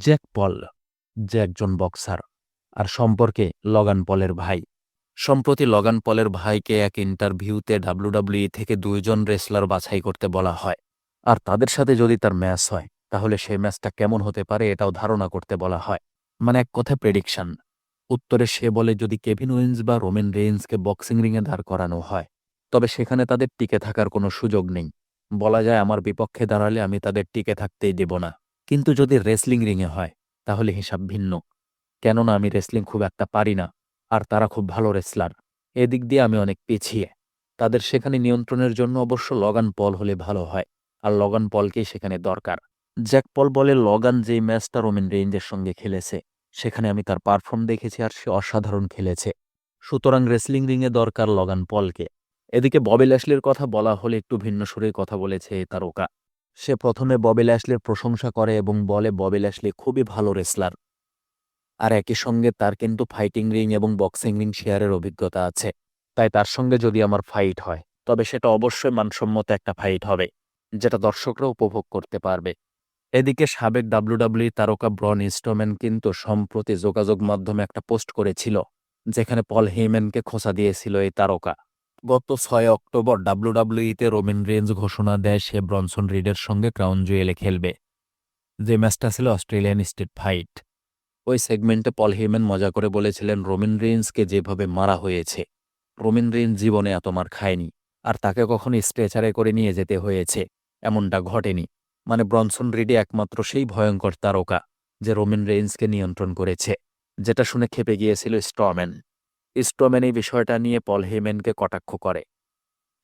Jack পল, যে একজন boxer, আর সম্পর্কে লগান পলের ভাই। সম্প্রতি লগান পলের ভাইকে এক ইন্টারভিউতে ডাব্লিউডাব্লিউই থেকে দুইজন রেসলার বাছাই করতে বলা হয়। আর তাদের সাথে যদি তার ম্যাচ হয়, তাহলে সেই ম্যাচটা কেমন হতে পারে এটাও ধারণা করতে বলা হয়। মানে এক কথায় প্রেডিকশন উত্তরে সে বলে, যদি কেভিন উইন্স বা রোমেন রেইন্সকে বক্সিং রিংয়ে দাঁড় করানো হয়, তবে সেখানে তাদের টিকে থাকার কোনো সুযোগ নেই। বলা যায়, আমার বিপক্ষে দাঁড়ালে আমি তাদের টিকে থাকতেই দেব না। কিন্তু যদি রেসলিং রিংয়ে হয়, তাহলে হিসাব ভিন্ন। কেননা আমি রেসলিং খুব একটা পারি না, আর তারা খুব ভালো রেসলার এদিক দিয়ে আমি অনেক পিছিয়ে। তাদের সেখানে নিয়ন্ত্রণের জন্য অবশ্য লগান পল হলে ভালো হয়, আর লগান পলকেই সেখানে দরকার। জ্যাক পল বলে লগান যেই ম্যাচটা রোমেন রেঞ্জের সঙ্গে খেলেছে, সেখানে আমি তার পারফর্ম দেখেছি আর সে অসাধারণ খেলেছে। সুতরাং রেসলিং রিংয়ে দরকার লগান পলকে এদিকে ববি ল্যাশলির কথা বলা হলে একটু ভিন্ন সুরে কথা বলেছে তারকা সে প্রথমে ববি ল্যাশলির প্রশংসা করে এবং বলে ববি ল্যাশলি খুবই ভালো রেসলার। আর একই সঙ্গে তার কিন্তু ফাইটিং রিং এবং বক্সিং রিং শেয়ারের অভিজ্ঞতা আছে। তাই তার সঙ্গে যদি আমার ফাইট হয়, তবে সেটা অবশ্যই মানসম্মত একটা ফাইট হবে, যেটা দর্শকরা উপভোগ করতে পারবে। এদিকে সাবেক ডাব্লিউডাব্লিউ তারকা ব্রন ইস্টোম্যান কিন্তু সম্প্রতি যোগাযোগ মাধ্যমে একটা পোস্ট করেছিল, যেখানে পল হেইম্যানকে খোঁচা দিয়েছিল এই তারকা। গত ছয় অক্টোবর ডাব্লিউডাব্লিউইতে রোমেন রেঞ্জ ঘোষণা দেয় সে ব্রনসন রিডের সঙ্গে ক্রাউন জুয়েলে খেলবে। যে ম্যাচটা ছিল অস্ট্রেলিয়ান স্টেট ফাইট। ওই সেগমেন্টে পল হেইম্যান মজা করে বলেছিলেন রোমেন রেঞ্জকে যেভাবে মারা হয়েছে রোমেন রেঞ্জ জীবনে এত মার খায়নি, আর তাকে কখনো স্ট্রেচারে করে নিয়ে যেতে হয়েছে, এমনটা ঘটেনি। মানে ব্রনসন রিডে একমাত্র সেই ভয়ঙ্কর তারকা, যে রোমেন রেইন্সকে নিয়ন্ত্রণ করেছে, যেটা শুনে খেপে গিয়েছিল স্ট্রম্যান। স্ট্রম্যান এই বিষয়টা নিয়ে পল হেমেনকে কটাক্ষ করে।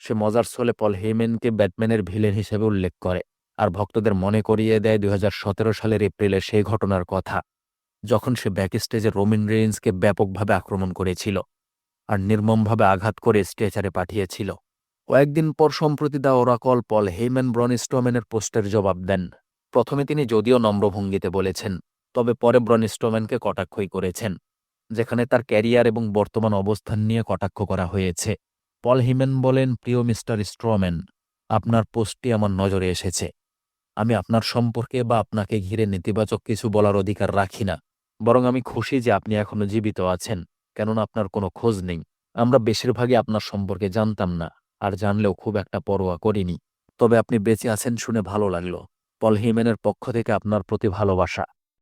সে মজার ছলে পল হেমেনকে ব্যাটম্যানের ভিলেন হিসেবে উল্লেখ করে আর ভক্তদের মনে করিয়ে দেয় দুই হাজার সতেরো সালের এপ্রিলে সেই ঘটনার কথা, যখন সে ব্যাকস্টেজে রোমিন রেইন্সকে ব্যাপকভাবে আক্রমণ করেছিল আর নির্মমভাবে আঘাত করে স্ট্রেচারে পাঠিয়েছিল। কয়েকদিন পর সম্প্রতি দা ওরাকল পল হেইম্যান ব্রন স্টোম্যানের পোস্টের জবাব দেন। প্রথমে তিনি যদিও নম্রভঙ্গিতে বলেছেন, তবে পরে ব্রন স্টোম্যানকে কটাক্ষই করেছেন। যেখানে তার ক্যারিয়ার এবং বর্তমান অবস্থান নিয়ে কটাক্ষ করা হয়েছে। পল হিমেন বলেন, প্রিয় মিস্টার স্ট্রম্যান, আপনার পোস্টটি আমার নজরে এসেছে। আমি আপনার সম্পর্কে বা আপনাকে ঘিরে নেতিবাচক কিছু বলার অধিকার রাখি না। বরং আমি খুশি যে আপনি এখনও জীবিত আছেন, কেননা আপনার কোনো খোঁজ নেই। আমরা বেশিরভাগই আপনার সম্পর্কে জানতাম না, আর জানলেও খুব একটা পরোয়া করিনি। তবে আপনি বেঁচে আছেন শুনে ভালো লাগল। পল হিমেনের পক্ষ থেকে আপনার প্রতি ভালোবাসা।